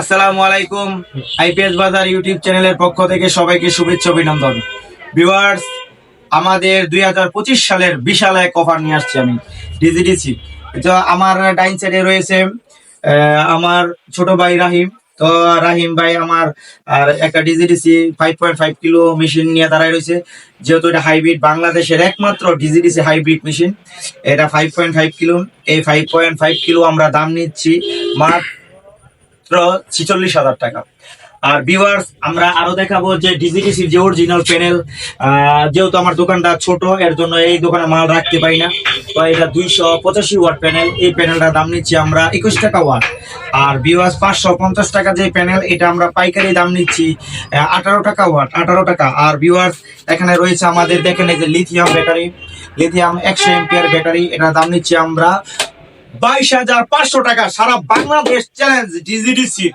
আসসালামু আলাইকুম, আইপিএস বাজার ইউটিউব চ্যানেলের পক্ষ থেকে সবাইকে শুভেচ্ছা, অভিনন্দন। ভিউয়ার্স, আমাদের দুই হাজার পঁচিশ সালের বিশাল এক অফার নিয়ে আসছি আমি, ডিজিডিসি। তো আমার ডাইন সাইডে রয়েছে আমার ছোট ভাই রাহিম। তো রাহিম ভাই আমার, আর একটা D G D C five point five kilo machine নিয়ে দাঁড়ায় রয়েছে, যেহেতু এটা হাইব্রিড বাংলাদেশের একমাত্র D G D C hybrid machine, এটা ফাইভ পয়েন্ট ফাইভ কিলো। এই ফাইভ পয়েন্ট ফাইভ কিলো আমরা দাম নিচ্ছি মাত্র মাত্র ছিচল্লিশ হাজার টাকা। আর ভিউয়ার্স আমরা আরও দেখাবো যে ডিজিটিসির যে অরিজিনাল প্যানেল যেহেতু আমার দোকানটা ছোট, এর জন্য এই দোকানে মাল রাখতে পারি না। তো এটা দুইশো পঁচাশি ওয়াট প্যানেল এই প্যানেলটার দাম নিচ্ছি আমরা একুশ টাকা ওয়াট আর ভিউয়ার্স পাঁচশো পঞ্চাশ টাকা যে প্যানেল এটা আমরা পাইকারি দাম নিচ্ছি আঠারো টাকা ওয়াট আঠারো টাকা। আর ভিউয়ার্স এখানে রয়েছে আমাদের, দেখেন এই যে লিথিয়াম ব্যাটারি লিথিয়াম একশো এমপিয়ার ব্যাটারি এটা দাম নিচ্ছি আমরা বাইশ হাজার পাঁচশো টাকা। সারা বাংলাদেশ চ্যালেঞ্জ ডিজিডিসি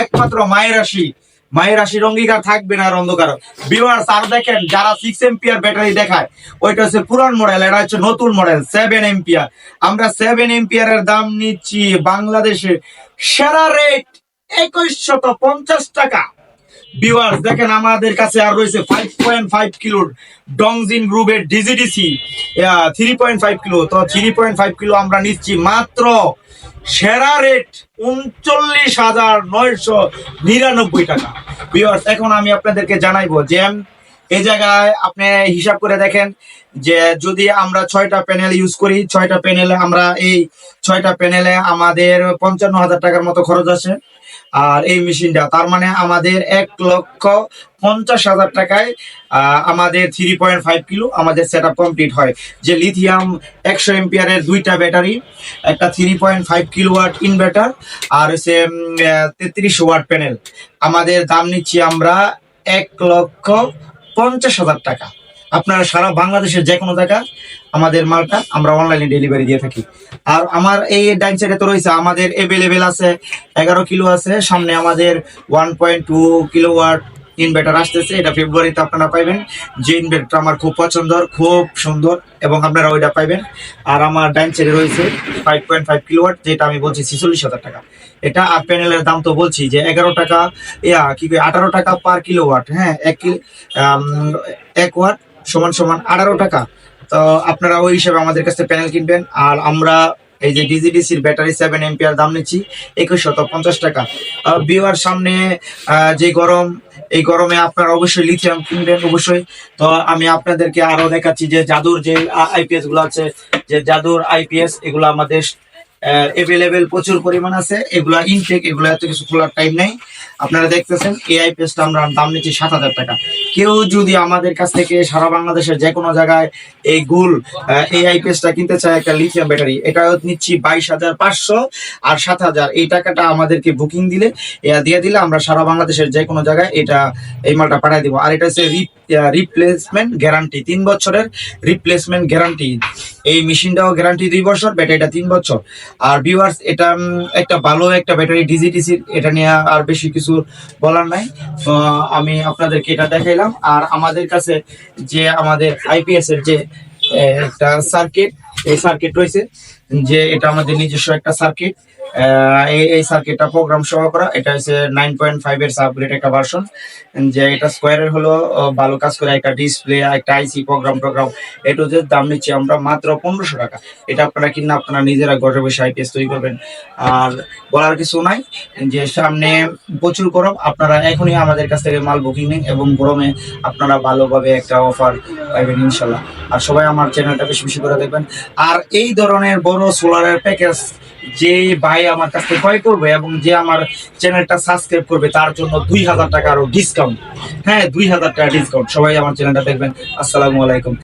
একমাত্র মায়ের রাশি। মায়ের রাশির অঙ্গীকার থাকবে না আর অন্ধকার। ভিউয়ার্স আর দেখেন, যারা সিক্স এম্পিয়ার ব্যাটারি দেখায়, ওইটা হচ্ছে পুরান মডেল এটা হচ্ছে নতুন মডেল সেভেন এম্পিয়ার আমরা সেভেন এম্পিয়ারের দাম নিচ্ছি বাংলাদেশে সেরা রেট একুশশত পঞ্চাশ টাকা। ভিউয়ার্স দেখেন আমাদের কাছে আর রয়েছে ফাইভ পয়েন্ট ফাইভ কিলোর ডংজিন গ্রুপের D G D C three point five kilo তো থ্রি পয়েন্ট ফাইভ কিলো আমরা নিচ্ছি মাত্র সেরা রেট উনচল্লিশ হাজার নয়শো নিরানব্বই টাকা। ভিউয়ার্স এখন আমি আপনাদেরকে জানাইবো যে এই জায়গায় আপনি হিসাব করে দেখেন যে যদি আমরা ছয়টা প্যানেল ইউজ করি, ছয়টা প্যানেলে আমরা এই ছয়টা প্যানেলে আমাদের পঞ্চান্ন হাজার টাকার মতো খরচ আছে। আর এই মেশিনটা, তার মানে আমাদের এক লক্ষ পঞ্চাশ হাজার টাকায় আমাদের থ্রি পয়েন্ট ফাইভ কিলো আমাদের সেট কমপ্লিট হয়। যে লিথিয়াম একশো এম্পিয়ারের দুইটা ব্যাটারি একটা three point five kilo watt inverter আর হচ্ছে তেত্রিশ ওয়াট প্যানেল আমাদের দাম নিচ্ছি আমরা এক লক্ষ পঞ্চাশ হাজার টাকা। আপনারা সারা বাংলাদেশের যে কোনো জায়গা আমাদের মালটা আমরা অনলাইনে ডেলিভারি দিয়ে থাকি। আর আমার এই ডাইন সাইডে তো রয়েছে, আমাদের এভেলেবেল আছে, এগারো কিলো আছে, সামনে আমাদের one point two kilo watt inverter আসতেছে, এটা ফেব্রুয়ারিতে আপনারা পাইবেন। যে ইনভার্টার আমার খুব পছন্দের, খুব সুন্দর, এবং আপনারা ওইটা পাইবেন। আর আমার ডাইন সাইডে রয়েছে five point five kilo watt যেটা আমি বলছি ছিচল্লিশ হাজার টাকা। এটা আর প্যানেলের দাম তো বলছি যে এগারো টাকা, ইয়া, কি আঠারো টাকা পার কিলো ওয়াট হ্যাঁ এক এক ওয়াট সমান সমান আঠারো টাকা। তো আপনারা ওই হিসাবে আমাদের কাছে প্যানেল কিনবেন। আর আমরা এই যে ডিজিডিসির ব্যাটারি সেভেন এম্পিয়ার দাম নিচ্ছি একুশ শত পঞ্চাশ টাকা। বিওয়ার সামনে যে গরম, এই গরমে আপনারা অবশ্যই লিথিয়াম কিনবেন অবশ্যই। তো আমি আপনাদেরকে আরও দেখাচ্ছি যে জাদুর যে আইপিএসগুলো আছে, যে জাদুর আইপিএস এগুলো আমাদের এভেলেবেল প্রচুর পরিমাণ আছে। এগুলা ইনটেক এগুলো এত কিছু খোলার টাইম নেই। আপনারা দেখতেছেন এই আইপিএসটা আমরা দাম নিচ্ছি সাত হাজার টাকা। কেউ যদি আমাদের কাছ থেকে সারা বাংলাদেশের যে কোনো জায়গায় এই গুল আহ, এই আইপিএসটা কিনতে চায় একটা লিথিয়াম ব্যাটারি এটা নিচ্ছি বাইশ হাজার পাঁচশো আর সাত হাজার। এই টাকাটা আমাদেরকে বুকিং দিলে দিয়ে দিলে আমরা সারা বাংলাদেশের যে কোনো জায়গায় এটা এই মালটা পাঠিয়ে দিব। আর এটা হচ্ছে রিপ্লেসমেন্ট গ্যারান্টি তিন বছরের রিপ্লেসমেন্ট গ্যারান্টি এই মেশিনটাও গ্যারান্টি দুই বছর ব্যাটারিটা তিন বছর। আর ভিউয়ার্স এটা একটা ভালো একটা ব্যাটারি ডিজিটিসি এটা নিয়ে আর বেশি কিছু বলার নাই। আমি আপনাদেরকে এটা দেখাইলাম। আর আমাদের কাছে যে আমাদের আইপিএস এর যে একটা সার্কিট এই সার্কিট রয়েছে, যে এটা আমাদের নিজস্ব একটা সার্কিট এই সার্কিটটা প্রোগ্রাম সহ করা। এটা হচ্ছে নাইন পয়েন্ট ফাইভ এর সাবগ্রেড একটা ভার্সন যে এটা স্কোয়ারের হলো ভালো কাজ করে, একটা ডিসপ্লে একটা আইসি প্রোগ্রাম প্রোগ্রাম এটু যে দাম নিচ্ছি আমরা মাত্র পনেরোশো টাকা। এটা আপনারা কিনা আপনারা নিজেরা ঘরে বসে আইপিএস তৈরি করবেন। আর বলার কিছু নাই, যে সামনে প্রচুর গরম, আপনারা এখনই আমাদের কাছ থেকে মাল বুকিং নিন এবং গরমে আপনারা ভালোভাবে একটা অফার পাইবেন ইনশাল্লাহ। আর সবাই আমার চ্যানেলটা বেশি বেশি করে দেখবেন। আর এই ধরনের বড় সোলারের প্যাকেজ যে ভাই আমার কাছ থেকে ক্রয় করবে এবং যে আমার চ্যানেলটা সাবস্ক্রাইব করবে, তার জন্য দুই হাজার টাকা আরও ডিসকাউন্ট হ্যাঁ দুই হাজার টাকা ডিসকাউন্ট সবাই আমার চ্যানেলটা দেখবেন। আসসালামু আলাইকুম।